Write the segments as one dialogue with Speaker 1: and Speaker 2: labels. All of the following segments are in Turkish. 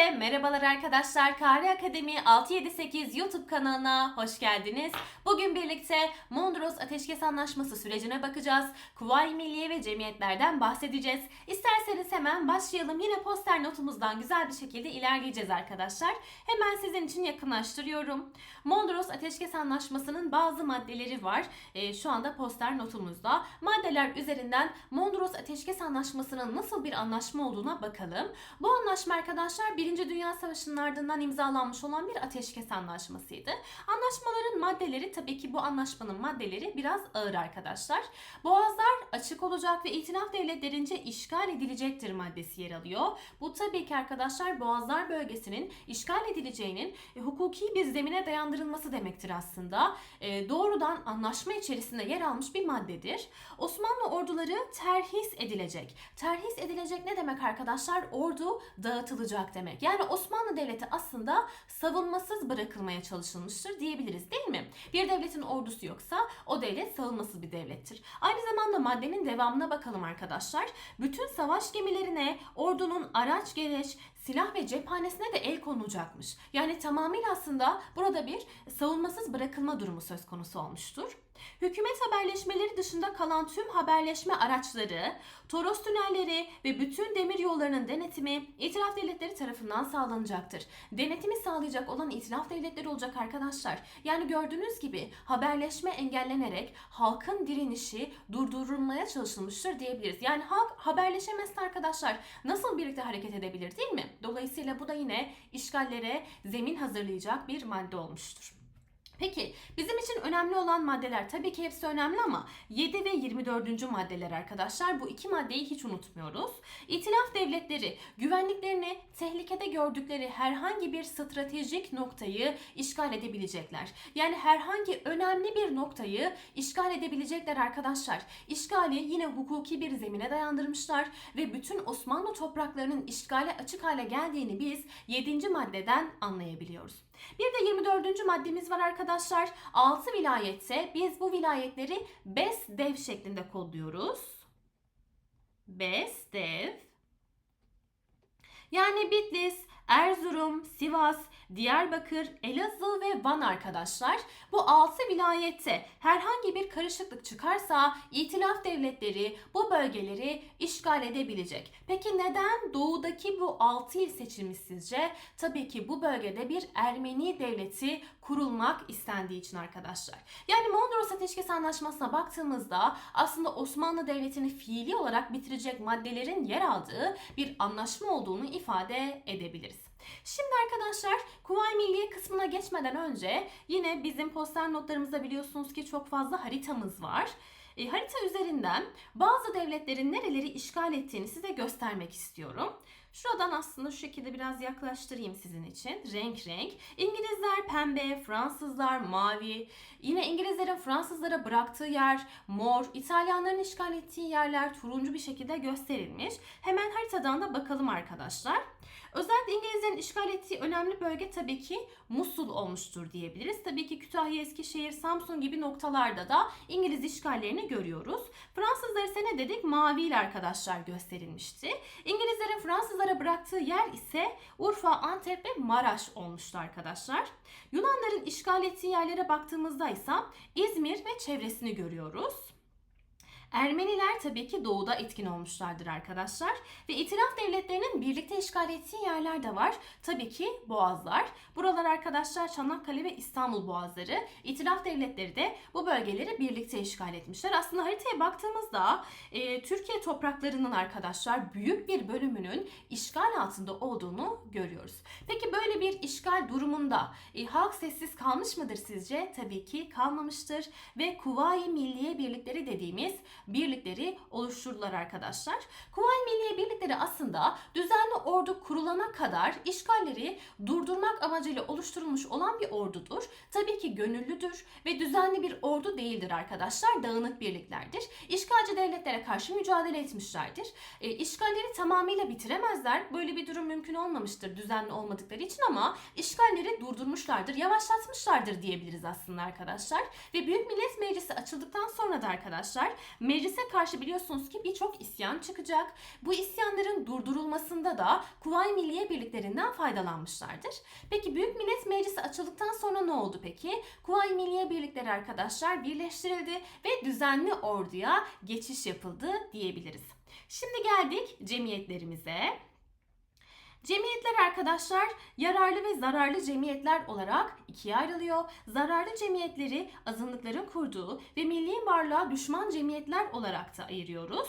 Speaker 1: Herkese merhabalar arkadaşlar. Kari Akademi 678 YouTube kanalına hoş geldiniz. Bugün birlikte Mondros Ateşkes Anlaşması sürecine bakacağız. Kuvayi Milliye ve cemiyetlerden bahsedeceğiz. İsterseniz hemen başlayalım. Yine poster notumuzdan güzel bir şekilde ilerleyeceğiz arkadaşlar. Hemen sizin için yakınlaştırıyorum. Mondros Ateşkes Anlaşması'nın bazı maddeleri var. Ee, şu anda poster notumuzda. Maddeler üzerinden Mondros Ateşkes Anlaşması'nın nasıl bir anlaşma olduğuna bakalım. Bu anlaşma arkadaşlar Birinci Dünya Savaşı'nın ardından imzalanmış olan bir ateşkes anlaşmasıydı. Anlaşmaların maddeleri tabii ki bu anlaşmanın maddeleri biraz ağır arkadaşlar. Boğazlar açık olacak ve itilaf devletlerince işgal edilecektir maddesi yer alıyor. Bu tabii ki arkadaşlar Boğazlar bölgesinin işgal edileceğinin e, hukuki bir zemine dayandırılması demektir aslında. E, doğrudan anlaşma içerisinde yer almış bir maddedir. Osmanlı orduları terhis edilecek. Terhis edilecek ne demek arkadaşlar? Ordu dağıtılacak demek. Yani Osmanlı Devleti aslında savunmasız bırakılmaya çalışılmıştır diyebiliriz değil mi? Bir devletin ordusu yoksa o devlet savunmasız bir devlettir. Aynı zamanda maddenin devamına bakalım arkadaşlar. Bütün savaş gemilerine ordunun araç, gereç, silah ve cephanesine de el konulacakmış. Yani tamamıyla aslında burada bir savunmasız bırakılma durumu söz konusu olmuştur. Hükümet haberleşmeleri dışında kalan tüm haberleşme araçları, Toros tünelleri ve bütün demir yollarının denetimi itiraf devletleri tarafından sağlanacaktır. Denetimi sağlayacak olan itiraf devletleri olacak arkadaşlar. Yani gördüğünüz gibi haberleşme engellenerek halkın direnişi durdurulmaya çalışılmıştır diyebiliriz. Yani halk haberleşemezse arkadaşlar nasıl birlikte hareket edebilir değil mi? Dolayısıyla bu da yine işgallere zemin hazırlayacak bir madde olmuştur. Peki bizim için önemli olan maddeler tabii ki hepsi önemli ama 7 ve 24. maddeler arkadaşlar bu iki maddeyi hiç unutmuyoruz. İtilaf devletleri güvenliklerini tehlikede gördükleri herhangi bir stratejik noktayı işgal edebilecekler. Yani herhangi önemli bir noktayı işgal edebilecekler arkadaşlar. İşgali yine hukuki bir zemine dayandırmışlar ve bütün Osmanlı topraklarının işgale açık hale geldiğini biz 7. maddeden anlayabiliyoruz. Bir de 24. maddemiz var arkadaşlar. 6 vilayetse biz bu vilayetleri BESDEV şeklinde kodluyoruz. BESDEV. Yani Bitlis, Erzurum, Sivas, Diyarbakır, Elazığ ve Van arkadaşlar. Bu 6 vilayette herhangi bir karışıklık çıkarsa itilaf devletleri bu bölgeleri işgal edebilecek. Peki neden doğudaki bu 6 il seçilmiş sizce? Tabii ki bu bölgede bir Ermeni devleti kurulmak istendiği için arkadaşlar. Yani Mondros Ateşkes Anlaşması'na baktığımızda aslında Osmanlı Devleti'ni fiili olarak bitirecek maddelerin yer aldığı bir anlaşma olduğunu ifade edebiliriz. Şimdi arkadaşlar Kuvayi Milliye kısmına geçmeden önce yine bizim poster notlarımızda biliyorsunuz ki çok fazla haritamız var. E, harita üzerinden bazı devletlerin nereleri işgal ettiğini size göstermek istiyorum. Şuradan aslında şu şekilde biraz yaklaştırayım sizin için. Renk renk. İngilizler pembe, Fransızlar mavi. Yine İngilizlerin Fransızlara bıraktığı yer mor. İtalyanların işgal ettiği yerler turuncu bir şekilde gösterilmiş. Hemen haritadan da bakalım arkadaşlar. Özellikle İngilizlerin işgal ettiği önemli bölge tabii ki Musul olmuştur diyebiliriz. Tabii ki Kütahya, Eskişehir, Samsun gibi noktalarda da İngiliz işgallerini görüyoruz. Fransızlar ise ne dedik? Maviyle arkadaşlar gösterilmişti. İngilizlerin Fransızlara bıraktığı yer ise Urfa, Antep ve Maraş olmuştu arkadaşlar. Yunanların işgal ettiği yerlere baktığımızda ise İzmir ve çevresini görüyoruz. Ermeniler tabii ki doğuda etkin olmuşlardır arkadaşlar. Ve itiraf devletlerinin birlikte işgal ettiği yerler de var. Tabii ki boğazlar. Buralar arkadaşlar Çanakkale ve İstanbul boğazları. İtiraf devletleri de bu bölgeleri birlikte işgal etmişler. Aslında haritaya baktığımızda e, Türkiye topraklarının arkadaşlar büyük bir bölümünün işgal altında olduğunu görüyoruz. Peki böyle bir işgal durumunda e, halk sessiz kalmış mıdır sizce? Tabii ki kalmamıştır ve Kuvayi Milliye Birlikleri dediğimiz birlikleri oluşturdular arkadaşlar. Kuvayi Milliye Birlikleri aslında düzenli ordu kurulana kadar işgalleri durdurmak amacıyla oluşturulmuş olan bir ordudur. Tabii ki gönüllüdür ve düzenli bir ordu değildir arkadaşlar. Dağınık birliklerdir. İşgalci devletlere karşı mücadele etmişlerdir. E, işgalleri tamamıyla bitiremezler. Böyle bir durum mümkün olmamıştır düzenli olmadıkları için ama işgalleri durdurmuşlardır, yavaşlatmışlardır diyebiliriz aslında arkadaşlar. Ve Büyük Millet Meclisi açıldıktan sonra da arkadaşlar Meclise karşı biliyorsunuz ki birçok isyan çıkacak. Bu isyanların durdurulmasında da Kuvayi Milliye birliklerinden faydalanmışlardır. Peki Büyük Millet Meclisi açıldıktan sonra ne oldu peki? Kuvayi Milliye birlikleri arkadaşlar birleştirildi ve düzenli orduya geçiş yapıldı diyebiliriz. Şimdi geldik cemiyetlerimize. Cemiyetler arkadaşlar yararlı ve zararlı cemiyetler olarak ikiye ayrılıyor. Zararlı cemiyetleri azınlıkların kurduğu ve milli varlığa düşman cemiyetler olarak da ayırıyoruz.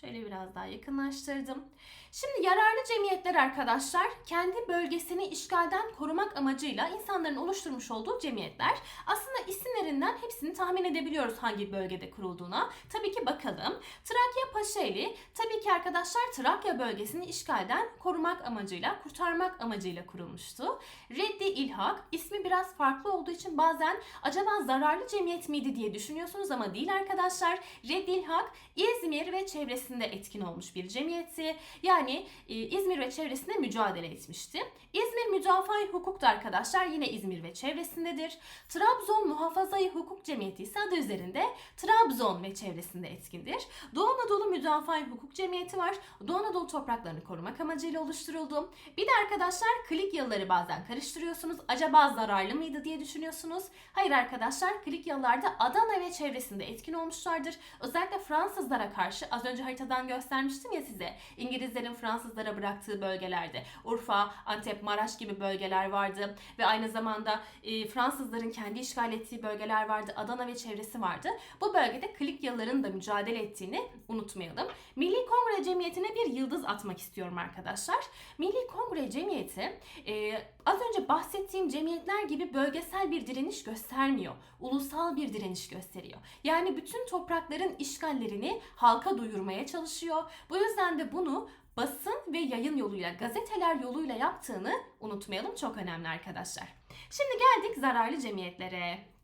Speaker 1: Şöyle biraz daha yakınlaştırdım. Şimdi yararlı cemiyetler arkadaşlar kendi bölgesini işgalden korumak amacıyla insanların oluşturmuş olduğu cemiyetler. Aslında isimlerinden hepsini tahmin edebiliyoruz hangi bölgede kurulduğuna. Tabii ki bakalım. Trakya Paşaeli tabii ki arkadaşlar Trakya bölgesini işgalden korumak amacıyla, kurtarmak amacıyla kurulmuştu. Reddi İlhak ismi biraz farklı olduğu için bazen acaba zararlı cemiyet miydi diye düşünüyorsunuz ama değil arkadaşlar. Reddi İlhak İzmir ve çevresinde etkin olmuş bir cemiyetti. Yani e, İzmir ve çevresinde mücadele etmişti. İzmir Müdafaa-i Hukuk da arkadaşlar yine İzmir ve çevresindedir. Trabzon Muhafazayı Hukuk Cemiyeti ise adı üzerinde Trabzon ve çevresinde etkindir. Doğu Anadolu Müdafaa-i Hukuk Cemiyeti var. Doğu Anadolu topraklarını korumak amacıyla oluşturuldu. Bir de arkadaşlar Klikyalıları bazen karıştırıyorsunuz. Acaba zararlı mıydı diye düşünüyorsunuz. Hayır arkadaşlar Klikyalılar Adana ve çevresinde etkin olmuşlardır. Özellikle Fransızlara karşı az önce haritadan göstermiştim ya size. İngilizlerin Fransızlara bıraktığı bölgelerde Urfa, Antep, Maraş gibi bölgeler vardı ve aynı zamanda e, Fransızların kendi işgal ettiği bölgeler vardı. Adana ve çevresi vardı. Bu bölgede Klikyalıların da mücadele ettiğini unutmayalım. Milli Kongre Cemiyeti'ne bir yıldız atmak istiyorum arkadaşlar. Milli Kongre Cemiyeti e, az önce bahsettiğim cemiyetler gibi bölgesel bir direniş göstermiyor. Ulusal bir direniş gösteriyor. Yani bütün toprakların işgallerini halka duyurmaya çalışıyor. Bu yüzden de bunu basın ve yayın yoluyla, gazeteler yoluyla yaptığını unutmayalım. Çok önemli arkadaşlar. Şimdi geldik zararlı cemiyetlere.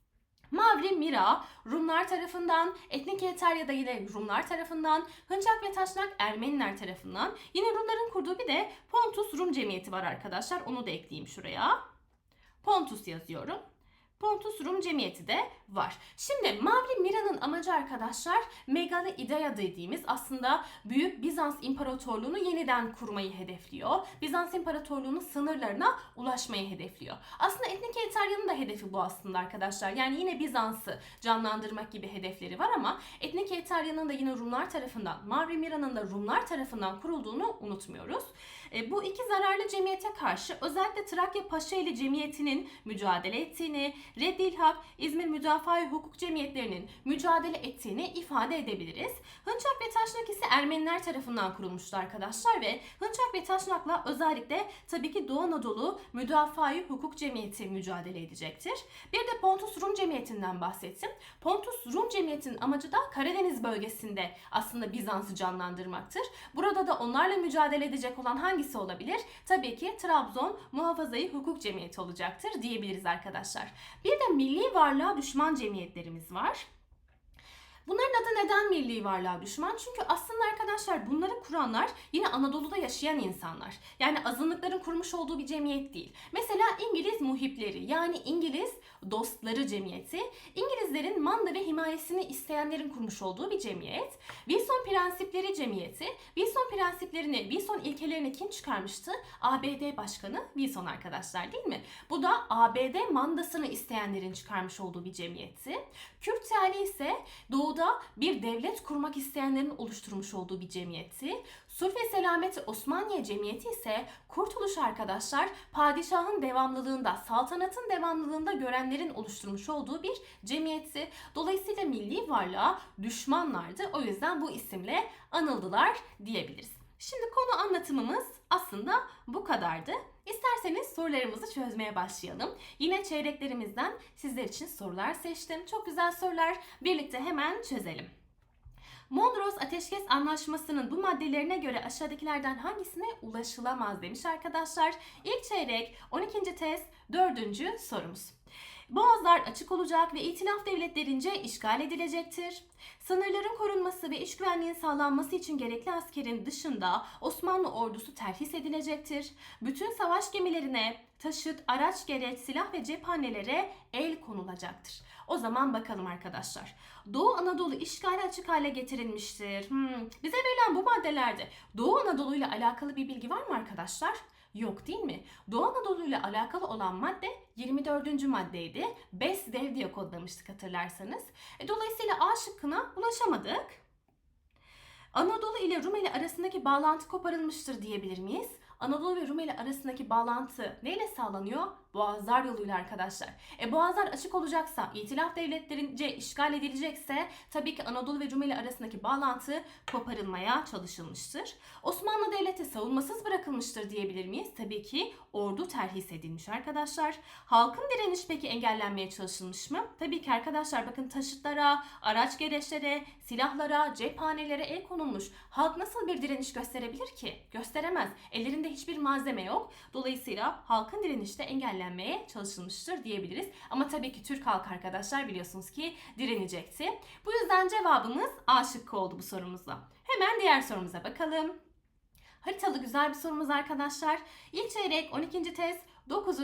Speaker 1: Mavri Mira Rumlar tarafından, Etnik Yeter da yine Rumlar tarafından, Hınçak ve Taşnak Ermeniler tarafından. Yine Rumların kurduğu bir de Pontus Rum Cemiyeti var arkadaşlar. Onu da ekleyeyim şuraya. Pontus yazıyorum. Pontus Rum Cemiyeti de var. Şimdi Mavri Mira'nın amacı arkadaşlar Megale İdea dediğimiz aslında Büyük Bizans İmparatorluğunu yeniden kurmayı hedefliyor. Bizans İmparatorluğu'nun sınırlarına ulaşmayı hedefliyor. Aslında Etnik Elitarya'nın da hedefi bu aslında arkadaşlar. Yani yine Bizans'ı canlandırmak gibi hedefleri var ama Etnik Elitarya'nın da yine Rumlar tarafından, Mavri Mira'nın da Rumlar tarafından kurulduğunu unutmuyoruz. E, bu iki zararlı cemiyete karşı özellikle Trakya Paşaeli Cemiyeti'nin mücadele ettiğini, Reddilhak, İzmir Müdafaa Hukuk Cemiyetlerinin mücadele ettiğini ifade edebiliriz. Hınçak ve Taşnak ise Ermeniler tarafından kurulmuştu arkadaşlar ve Hınçak ve Taşnak'la özellikle tabii ki Doğu Anadolu Müdafaa Hukuk Cemiyeti mücadele edecektir. Bir de Pontus Rum Cemiyeti'nden bahsettim. Pontus Rum Cemiyeti'nin amacı da Karadeniz bölgesinde aslında Bizans'ı canlandırmaktır. Burada da onlarla mücadele edecek olan hangisi olabilir? Tabii ki Trabzon Muhafazayı Hukuk Cemiyeti olacaktır diyebiliriz arkadaşlar. Bir de milli varlığa düşman cemiyetlerimiz var. Bunların adı neden milli varlığa düşman? Çünkü aslında arkadaşlar bunları kuranlar yine Anadolu'da yaşayan insanlar. Yani azınlıkların kurmuş olduğu bir cemiyet değil. Mesela İngiliz muhipleri yani İngiliz dostları cemiyeti. İngilizlerin manda ve himayesini isteyenlerin kurmuş olduğu bir cemiyet. Wilson prensipleri cemiyeti. Wilson prensiplerini, Wilson ilkelerini kim çıkarmıştı? ABD Başkanı Wilson arkadaşlar değil mi? Bu da ABD mandasını isteyenlerin çıkarmış olduğu bir cemiyetti. Kürt Teali ise doğuda bir devlet kurmak isteyenlerin oluşturmuş olduğu bir cemiyetti. Sulh ve Selamet Osmaniye Cemiyeti ise kurtuluş arkadaşlar padişahın devamlılığında, saltanatın devamlılığında görenlerin oluşturmuş olduğu bir cemiyetti. Dolayısıyla milli varlığa düşmanlardı. O yüzden bu isimle anıldılar diyebiliriz. Şimdi konu anlatımımız aslında bu kadardı. İsterseniz sorularımızı çözmeye başlayalım. Yine çeyreklerimizden sizler için sorular seçtim. Çok güzel sorular. Birlikte hemen çözelim. Mondros Ateşkes Anlaşması'nın bu maddelerine göre aşağıdakilerden hangisine ulaşılamaz demiş arkadaşlar. İlk çeyrek 12. test 4. sorumuz. Boğazlar açık olacak ve itilaf devletlerince işgal edilecektir. Sınırların korunması ve iç güvenliğin sağlanması için gerekli askerin dışında Osmanlı ordusu terhis edilecektir. Bütün savaş gemilerine taşıt, araç, gereç, silah ve cephanelere el konulacaktır. O zaman bakalım arkadaşlar. Doğu Anadolu işgali açık hale getirilmiştir. Hmm, Bize verilen bu maddelerde Doğu Anadolu ile alakalı bir bilgi var mı arkadaşlar? Yok değil mi? Doğu Anadolu ile alakalı olan madde 24. maddeydi. BESDEV diye kodlamıştık hatırlarsanız. E, dolayısıyla A şıkkına ulaşamadık. Anadolu ile Rumeli arasındaki bağlantı koparılmıştır diyebilir miyiz? Anadolu ve Rumeli arasındaki bağlantı neyle sağlanıyor? Boğazlar yoluyla arkadaşlar. E boğazlar açık olacaksa, itilaf devletlerince işgal edilecekse tabii ki Anadolu ve Rumeli arasındaki bağlantı koparılmaya çalışılmıştır. Osmanlı Devleti savunmasız bırakılmıştır diyebilir miyiz? Tabii ki ordu terhis edilmiş arkadaşlar. Halkın direniş peki engellenmeye çalışılmış mı? Tabii ki arkadaşlar bakın taşıtlara, araç gereçlere, silahlara, cephanelere el konulmuş. Halk nasıl bir direniş gösterebilir ki? Gösteremez. Ellerinde hiçbir malzeme yok. Dolayısıyla halkın direnişi de engellenmeye çalışılmıştır diyebiliriz. Ama tabii ki Türk halkı arkadaşlar biliyorsunuz ki direnecekti. Bu yüzden cevabımız A şıkkı oldu bu sorumuzda. Hemen diğer sorumuza bakalım. Haritalı güzel bir sorumuz arkadaşlar. İlk çeyrek 12. test 9.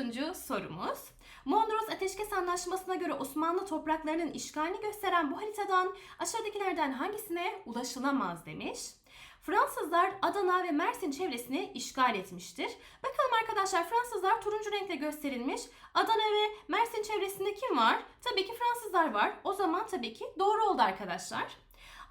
Speaker 1: sorumuz. Mondros Ateşkes Anlaşması'na göre Osmanlı topraklarının işgalini gösteren bu haritadan aşağıdakilerden hangisine ulaşılamaz demiş. Fransızlar Adana ve Mersin çevresini işgal etmiştir. Bakalım arkadaşlar Fransızlar turuncu renkle gösterilmiş. Adana ve Mersin çevresinde kim var? Tabii ki Fransızlar var. O zaman tabii ki doğru oldu arkadaşlar.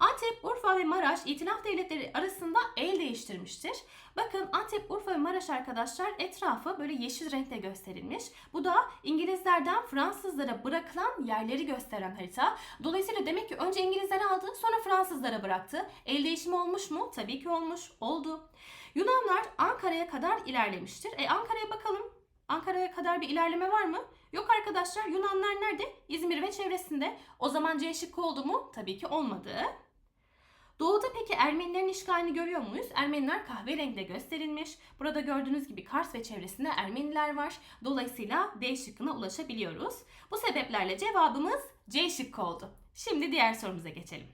Speaker 1: Antep, Urfa ve Maraş itilaf devletleri arasında el değiştirmiştir. Bakın Antep, Urfa ve Maraş arkadaşlar etrafı böyle yeşil renkle gösterilmiş. Bu da İngilizlerden Fransızlara bırakılan yerleri gösteren harita. Dolayısıyla demek ki önce İngilizler aldı sonra Fransızlara bıraktı. El değişimi olmuş mu? Tabii ki olmuş. Oldu. Yunanlar Ankara'ya kadar ilerlemiştir. E Ankara'ya bakalım. Ankara'ya kadar bir ilerleme var mı? Yok arkadaşlar Yunanlar nerede? İzmir ve çevresinde. O zaman C şıkkı oldu mu? Tabii ki olmadı. Doğuda peki Ermenilerin işgalini görüyor muyuz? Ermeniler kahverengle gösterilmiş. Burada gördüğünüz gibi Kars ve çevresinde Ermeniler var. Dolayısıyla D şıkkına ulaşabiliyoruz. Bu sebeplerle cevabımız C şıkkı oldu. Şimdi diğer sorumuza geçelim.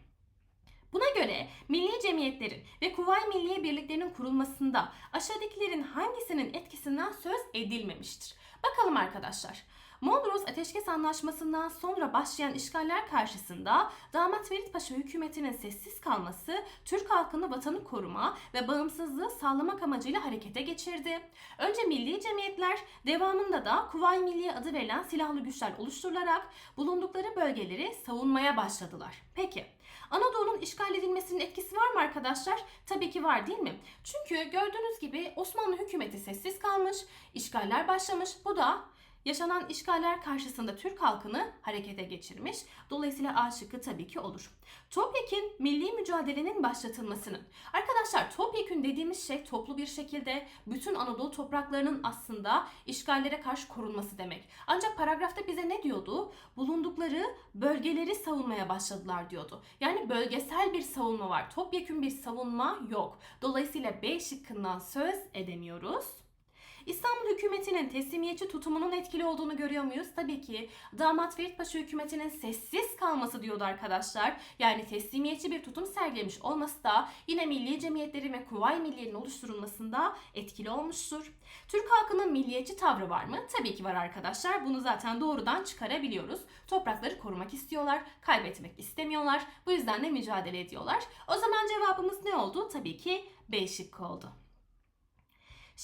Speaker 1: Buna göre milli cemiyetlerin ve Kuvayi Milliye Birliklerinin kurulmasında aşağıdakilerin hangisinin etkisinden söz edilmemiştir? Bakalım arkadaşlar. Mondros Ateşkes Anlaşması'ndan sonra başlayan işgaller karşısında Damat Ferit Paşa hükümetinin sessiz kalması Türk halkını vatanı koruma ve bağımsızlığı sağlamak amacıyla harekete geçirdi. Önce milli cemiyetler devamında da Kuvayi Milliye adı verilen silahlı güçler oluşturularak bulundukları bölgeleri savunmaya başladılar. Peki Anadolu'nun işgal edilmesinin etkisi var mı arkadaşlar? Tabii ki var değil mi? Çünkü gördüğünüz gibi Osmanlı hükümeti sessiz kalmış, işgaller başlamış. Bu da yaşanan işgaller karşısında Türk halkını harekete geçirmiş. Dolayısıyla A şıkkı tabii ki olur. Topyekün milli mücadelenin başlatılmasının. Arkadaşlar topyekün dediğimiz şey toplu bir şekilde bütün Anadolu topraklarının aslında işgallere karşı korunması demek. Ancak paragrafta bize ne diyordu? Bulundukları bölgeleri savunmaya başladılar diyordu. Yani bölgesel bir savunma var. Topyekün bir savunma yok. Dolayısıyla B şıkkından söz edemiyoruz. İstanbul hükümetinin teslimiyetçi tutumunun etkili olduğunu görüyor muyuz? Tabii ki Damat Ferit Paşa hükümetinin sessiz kalması diyordu arkadaşlar. Yani teslimiyetçi bir tutum sergilemiş olması da yine milli cemiyetleri ve Kuvayi Milliye'nin oluşturulmasında etkili olmuştur. Türk halkının milliyetçi tavrı var mı? Tabii ki var arkadaşlar. Bunu zaten doğrudan çıkarabiliyoruz. Toprakları korumak istiyorlar, kaybetmek istemiyorlar. Bu yüzden de mücadele ediyorlar. O zaman cevabımız ne oldu? Tabii ki B şıkkı oldu.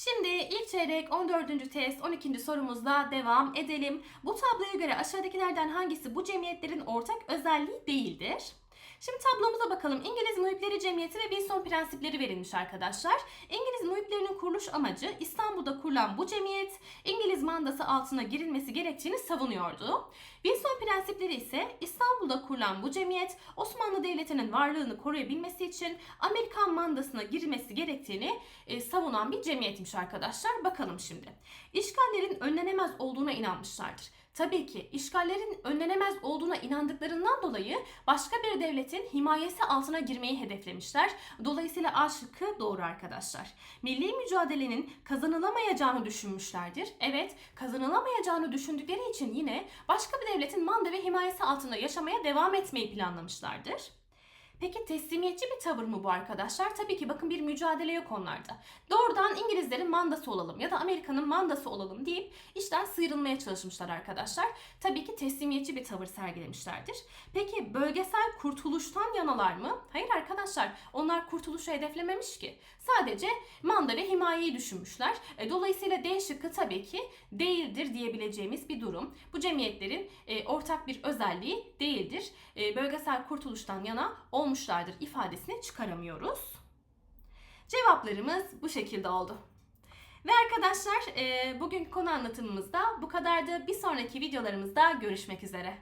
Speaker 1: Şimdi ilk çeyrek 14. test 12. sorumuzla devam edelim. Bu tabloya göre aşağıdakilerden hangisi bu cemiyetlerin ortak özelliği değildir? Şimdi tablomuza bakalım. İngiliz Muhipleri Cemiyeti ve Wilson prensipleri verilmiş arkadaşlar. İngiliz muhiplerinin kuruluş amacı İstanbul'da kurulan bu cemiyet İngiliz mandası altına girilmesi gerektiğini savunuyordu. Wilson prensipleri ise İstanbul'da kurulan bu cemiyet Osmanlı Devleti'nin varlığını koruyabilmesi için Amerikan mandasına girmesi gerektiğini e, savunan bir cemiyetmiş arkadaşlar. Bakalım şimdi. İşgallerin önlenemez olduğuna inanmışlardır. Tabii ki işgallerin önlenemez olduğuna inandıklarından dolayı başka bir devletin himayesi altına girmeyi hedeflemişler. Dolayısıyla A şıkkı doğru arkadaşlar. Milli mücadelenin kazanılamayacağını düşünmüşlerdir. Evet, kazanılamayacağını düşündükleri için yine başka bir devletin manda ve himayesi altında yaşamaya devam etmeyi planlamışlardır. Peki teslimiyetçi bir tavır mı bu arkadaşlar? Tabii ki bakın bir mücadele yok onlarda. Doğrudan İngilizlerin mandası olalım ya da Amerika'nın mandası olalım deyip işten sıyrılmaya çalışmışlar arkadaşlar. Tabii ki teslimiyetçi bir tavır sergilemişlerdir. Peki bölgesel kurtuluştan yanalar mı? Hayır arkadaşlar onlar kurtuluşu hedeflememiş ki. Sadece manda ve himayeyi düşünmüşler. E, Dolayısıyla D şıkkı tabii ki değildir diyebileceğimiz bir durum. Bu cemiyetlerin e, ortak bir özelliği değildir. E, bölgesel kurtuluştan yana olmuşlardır ifadesini çıkaramıyoruz. Cevaplarımız bu şekilde oldu. Ve arkadaşlar e, bugün konu anlatımımızda bu kadardı. Bir sonraki videolarımızda görüşmek üzere.